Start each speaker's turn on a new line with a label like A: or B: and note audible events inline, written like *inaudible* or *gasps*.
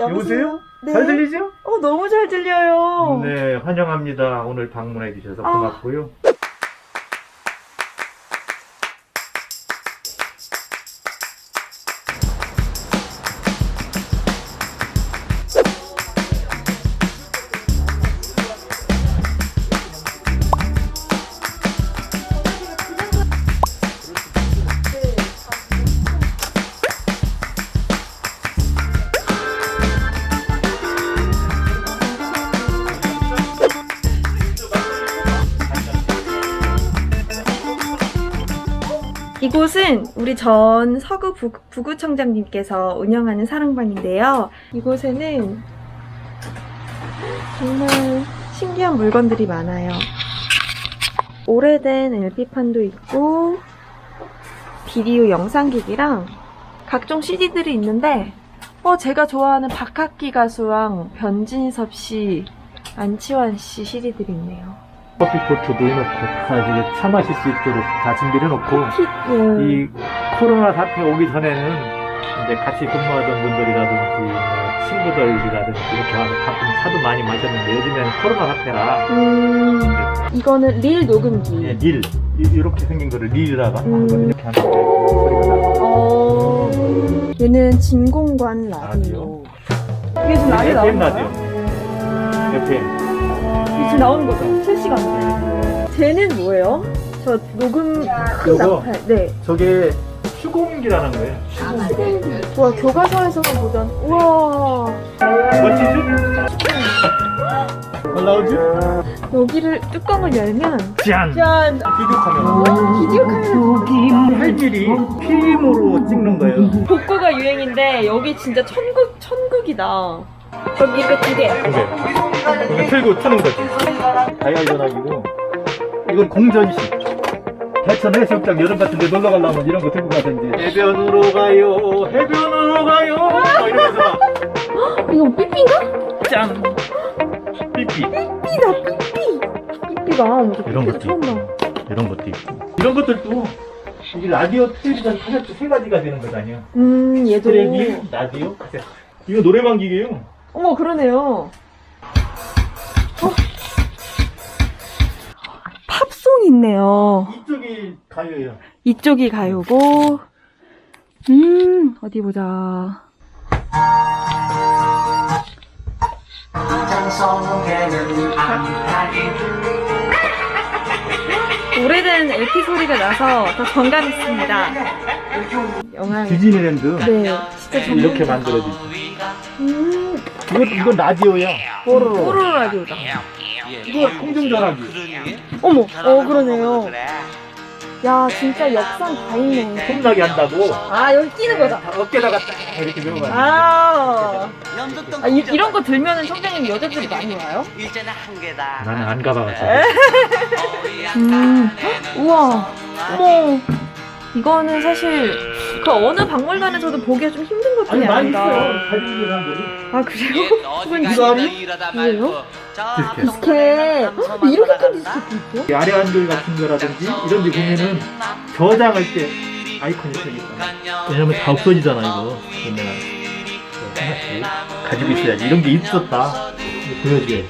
A: 여보세요?
B: 네.
A: 잘 들리죠?
B: 어, 너무 잘 들려요.
A: 네, 환영합니다. 오늘 방문해 주셔서
B: 아.
A: 고맙고요.
B: 이곳은 우리 전 서구 부, 부구 청장님께서 운영하는 사랑방인데요. 이곳에는 정말 신기한 물건들이 많아요. 오래된 LP판도 있고, 비디오 영상기기랑 각종 CD들이 있는데, 어, 제가 좋아하는 박학기 가수왕, 변진섭 씨, 안치환 씨 CD들이 있네요.
A: 커피포트도 해놓고 다 이제 차 마실 수 있도록 다 준비를 해놓고
B: 키, 음,
A: 이 코로나 사태 오기 전에는 이제 같이 근무하던 분들이라든지 뭐 친구들이라든지 이렇게 와서 가끔 차도 많이 마셨는데 요즘에는 코로나 사태라.
B: 음, 이거는 릴 녹음기.
A: 예, 릴. 이- 이렇게 생긴 거를 릴이라고 하는
B: 음.
A: 거 이렇게 하는데 소리가 나고.
B: 어, 얘는 진공관 라디오. 이게 지금 라디오 나오는
A: FM
B: 거야?
A: 라디오. FM
B: 이게 지금 나오는 거죠? 실시간으로. 쟤는 뭐예요? 저 녹음 큰
A: 요거?
B: 나팔. 네.
A: 저게 휴공기라는 거예요
B: 와 교과서에서만 보던. 우와.
A: 멋지죠? 잘 나오죠?
B: 여기를 뚜껑을 열면
A: 짠!
B: 짠.
A: 비디오 카메라
B: 비디오 카메라.
A: 화질이 필름으로 찍는 거예요
B: 복고가 유행인데 여기 진짜 천국 천국이다. 여기 이거 두 개.
A: 네. 이거 틀고 트는 거지. 다이아 전화기고 이건 공전식. 대천 해수욕장 여름 같은 데 놀러 가려면 이런 거 들고 가든지 해변으로 가요 해변으로 가요 막 이러면서 막 *gasps*
B: 이거 삐삐인가?
A: 짠! 삐삐
B: 삐삐다 삐삐. 삐삐가?
A: 이런 것도
B: 처음 봐.
A: 이런 것도 있고 이런 것들도 이게 라디오 텔레비전 카세트 세 가지가 되는 거잖아요
B: 음 얘도.
A: 텔레비 라디오 카세트 이거 노래방 기계요
B: 어머 그러네요. 있네요.
A: 이쪽이 가요예요
B: 이쪽이 가요고. 음 어디 보자. *laughs* 오래된 LP 소리가 나서 더 정감했습니다. 영화.
A: 디즈니랜드
B: 네, 진짜 정감.
A: 이렇게 만들어지죠
B: 음,
A: 이거 이건 라디오야 뽀로로
B: 호러 라디오다.
A: 이거 공중전화기.
B: 어머, 어 그러네요. 야, 진짜 역산 다 있네.
A: 폼나게 한다고?
B: 아, 여기 끼는 거다.
A: 어깨다가 딱 이렇게 가는
B: 아, 아 이, 이런 거 들면은 성장님 여자들이 많이 와요?
C: 일제는 한 개다.
A: 나는 안 가봐가지고.
B: 음, 우와, 어머. 이거는 사실 그 어느 박물관에서도 보기가 좀 힘든
A: 아니
B: 것들이
A: 많이. 있어요 사람들이
B: 아 그래요? *laughs* 그건
A: 이거 아니?
B: 뭐예요?
A: 디스켓.
B: 디스켓. 어, 이렇게 큰 디스켓도 있어?
A: 이 아래 한글 같은 거라든지 이런 데 보면은 저장할 때 아이콘이 이렇게 있잖아 왜냐면 다 없어지잖아 이거 이거 하나씩 가지고 있어야지 이런 게 있었다 보여줘야지